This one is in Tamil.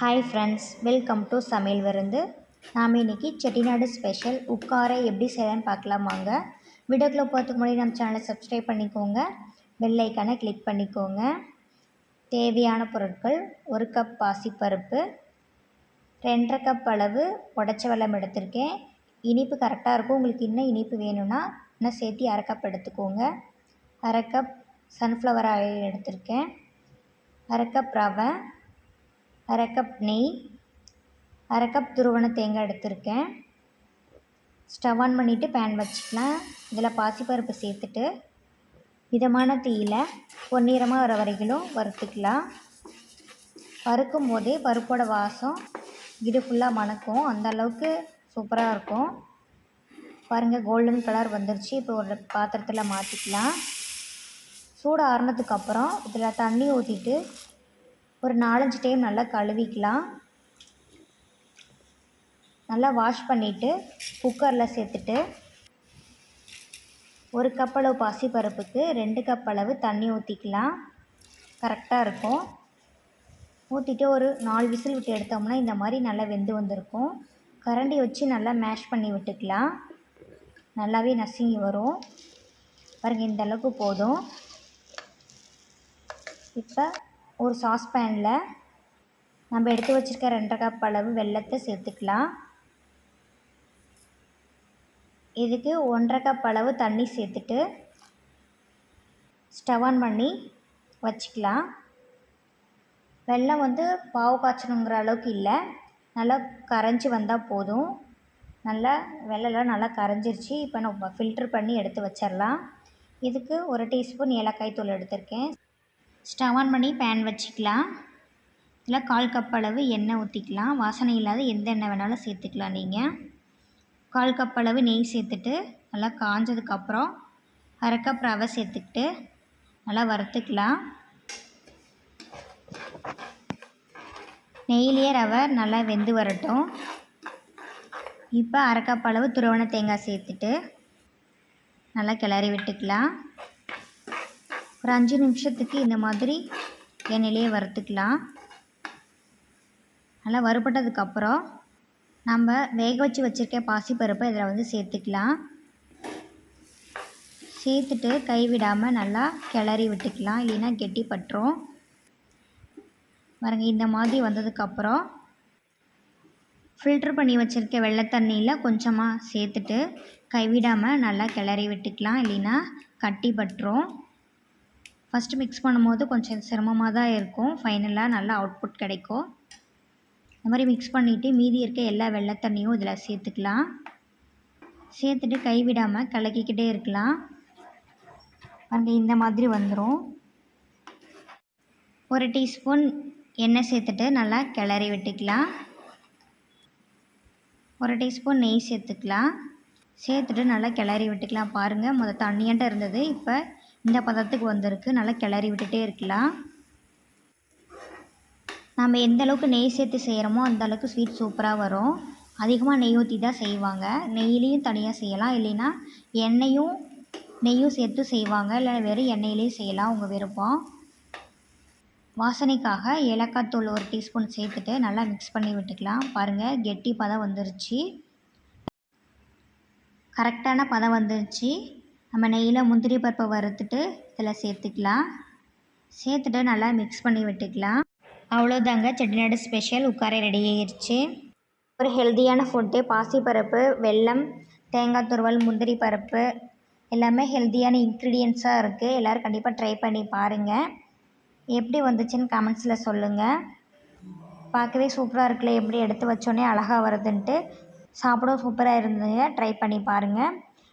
ஹாய் ஃப்ரெண்ட்ஸ் வெல்கம் டு சமையல் விருந்து. நாம் இன்றைக்கி செட்டிநாடு ஸ்பெஷல் உட்கார எப்படி செய்யலான்னு பார்க்கலாமாங்க வீடியோக்குள்ளே போகிறதுக்கு முன்னாடி நம்ம சேனலை சப்ஸ்கிரைப் பண்ணிக்கோங்க. பெல் கிளிக் பண்ணிக்கோங்க. தேவையான பொருட்கள் ஒரு கப் பாசிப்பருப்பு ரெண்டரை கப் அளவு உடச்ச வெல்லம் எடுத்திருக்கேன். இனிப்பு கரெக்டாக இருக்கும். உங்களுக்கு இன்னும் இனிப்பு வேணும்னா இன்னும் சேர்த்து அரை கப் எடுத்துக்கோங்க. அரை கப் சன்ஃப்ளவர் ஆயில் எடுத்திருக்கேன். அரை கப் ரவை அரை கப் நெய் அரை கப் துருவன தேங்காய் எடுத்திருக்கேன். ஸ்டவ் ஆன் பண்ணிவிட்டு பேன் வச்சுக்கலாம். இதில் பாசிப்பருப்பு சேர்த்துட்டு மிதமான தீயில் பொன்னிறமாக வர வரைக்கும் வறுத்துக்கலாம். வறுக்கும் போதே பருப்போட வாசம் இது ஃபுல்லாக மணக்கும். அந்த அளவுக்கு சூப்பராக இருக்கும். பாருங்கள் கோல்டன் கலர் வந்துருச்சு. இப்போ ஒரு பாத்திரத்தில் மாற்றிக்கலாம் சூடு ஆறுனதுக்கப்புறம் இதில் தண்ணி ஊற்றிட்டு ஒரு நாலஞ்சு டைம் நல்லா கழுவிக்கலாம். நல்லா வாஷ் பண்ணிவிட்டு குக்கரில் சேர்த்துட்டு ஒரு கப் அளவு பாசிப்பருப்புக்கு ரெண்டு கப் அளவு தண்ணி ஊற்றிக்கலாம் கரெக்டாக இருக்கும். ஊற்றிட்டு ஒரு நாலு விசில் விட்டு எடுத்தோம்னா இந்த மாதிரி நல்லா வெந்து வந்திருக்கும். கரண்டி வச்சு நல்லா மேஷ் பண்ணி விட்டுக்கலாம். நல்லாவே நசுங்கி வரும். பாருங்கள் இந்த அளவுக்கு போதும். இப்போ ஒரு சாஸ்பேனில் நம்ம எடுத்து வச்சுருக்க ரெண்டரை கப் அளவு வெள்ளத்தை சேர்த்துக்கலாம். இதுக்கு ஒன்றரை கப் அளவு தண்ணி சேர்த்துட்டு ஸ்டவ் ஆன் பண்ணி வச்சுக்கலாம். வெள்ளம் வந்து பாவு காய்ச்சணுங்கிற அளவுக்கு இல்லை. நல்லா கரைஞ்சி வந்தால் போதும். நல்லா வெள்ளெல்லாம் நல்லா கரைஞ்சிருச்சு. இப்போ நம்ம ஃபில்ட்ரு பண்ணி எடுத்து வச்சிடலாம் இதுக்கு ஒரு டீஸ்பூன் ஏலக்காய் தூள் எடுத்திருக்கேன். ஸ்டவ் ஆன் பண்ணி பேன் வச்சுக்கலாம். இதில் கால் கப் அளவு எண்ணெய் ஊற்றிக்கலாம் வாசனை இல்லாத எந்த எண்ணெய் வேணாலும் சேர்த்துக்கலாம் நீங்கள் கால் கப் அளவு நெய் சேர்த்துட்டு நல்லா காஞ்சதுக்கப்புறம் அரை கப் ரவை சேர்த்துக்கிட்டு நல்லா வறுத்துக்கலாம். நெய்லேயே ரவை நல்லா வெந்து வரட்டும். இப்போ அரை கப் அளவு துருவன தேங்காய் சேர்த்துட்டு நல்லா கிளறி விட்டுக்கலாம். ஒரு அஞ்சு நிமிஷத்துக்கு இந்த மாதிரி எண்ணெயிலே வறுத்துக்கலாம். நல்லா வறுபட்டதுக்கப்புறம் நம்ம வேக வச்சு வச்சுருக்க பாசிப்பருப்பை இதில் வந்து சேர்த்துக்கலாம். சேர்த்துட்டு கைவிடாமல் நல்லா கிளறி விட்டுக்கலாம். இல்லைன்னா கெட்டி பட்டுரும். பாருங்கள் இந்த மாதிரி வந்ததுக்கப்புறம் ஃபில்ட்ரு பண்ணி வச்சுருக்க வெள்ளை தண்ணியில் கொஞ்சமாக சேர்த்துட்டு கைவிடாமல் நல்லா கிளறி விட்டுக்கலாம். இல்லைன்னா கட்டி பட்டுரும். ஃபஸ்ட்டு மிக்ஸ் பண்ணும்போது கொஞ்சம் சிரமமாக தான் இருக்கும் ஃபைனலாக நல்லா அவுட்புட் கிடைக்கும். இந்த மாதிரி மிக்ஸ் பண்ணிவிட்டு மீதி இருக்க எல்லா வெள்ளை தண்ணியும் இதில் சேர்த்துக்கலாம். சேர்த்துட்டு கைவிடாமல் கலக்கிக்கிட்டே இருக்கலாம். அங்கே இந்த மாதிரி வந்துடும் ஒரு டீஸ்பூன் எண்ணெய் சேர்த்துட்டு நல்லா கிளறி விட்டுக்கலாம். ஒரு டீஸ்பூன் நெய் சேர்த்துக்கலாம். சேர்த்துட்டு நல்லா கிளறி விட்டுக்கலாம். பாருங்கள் முதல் தண்ணியாட்ட இருந்தது. இப்போ இந்த பதத்துக்கு வந்திருக்கு. நல்லா கிளறி விட்டுட்டே இருக்கலாம். நம்ம எந்த அளவுக்கு நெய் சேர்த்து செய்கிறோமோ அந்த அளவுக்கு ஸ்வீட் சூப்பராக வரும். அதிகமாக நெய் ஊற்றி தான் செய்வாங்க. நெய்லேயும் தனியாக செய்யலாம். இல்லைன்னா எண்ணெயும் நெய்யும் சேர்த்து செய்வாங்க. இல்லை வெறும் எண்ணெயிலையும் செய்யலாம் உங்கள் விருப்பம். வாசனைக்காக ஏலக்காய் தூள் ஒரு டீஸ்பூன் சேர்த்துட்டு நல்லா மிக்ஸ் பண்ணி விட்டுக்கலாம். பாருங்கள் கெட்டி பதம் வந்துருச்சு. கரெக்டான பதம் வந்துருச்சு. நம்ம நெய்யில் முந்திரி பருப்பை வறுத்துட்டு இதில் சேர்த்துக்கலாம். சேர்த்துட்டு நல்லா மிக்ஸ் பண்ணி விட்டுக்கலாம். அவ்வளோதாங்க. செட்டிநாடு ஸ்பெஷல் உட்கார ரெடி ஆயிடுச்சு ஒரு ஹெல்த்தியான ஃபுட்டு பாசிப்பருப்பு வெல்லம் தேங்காய் துருவல் முந்திரி பருப்பு எல்லாமே ஹெல்த்தியான இன்க்ரீடியன்ஸாக இருக்குது எல்லோரும் கண்டிப்பாக ட்ரை பண்ணி பாருங்கள் எப்படி வந்துச்சுன்னு கமெண்ட்ஸில் சொல்லுங்கள் பார்க்கவே சூப்பராக இருக்குல்ல. எப்படி எடுத்து வச்சோன்னே அழகாக வருதுன்ட்டு. சாப்பிடவும் சூப்பராக இருந்ததுங்க. ட்ரை பண்ணி பாருங்கள்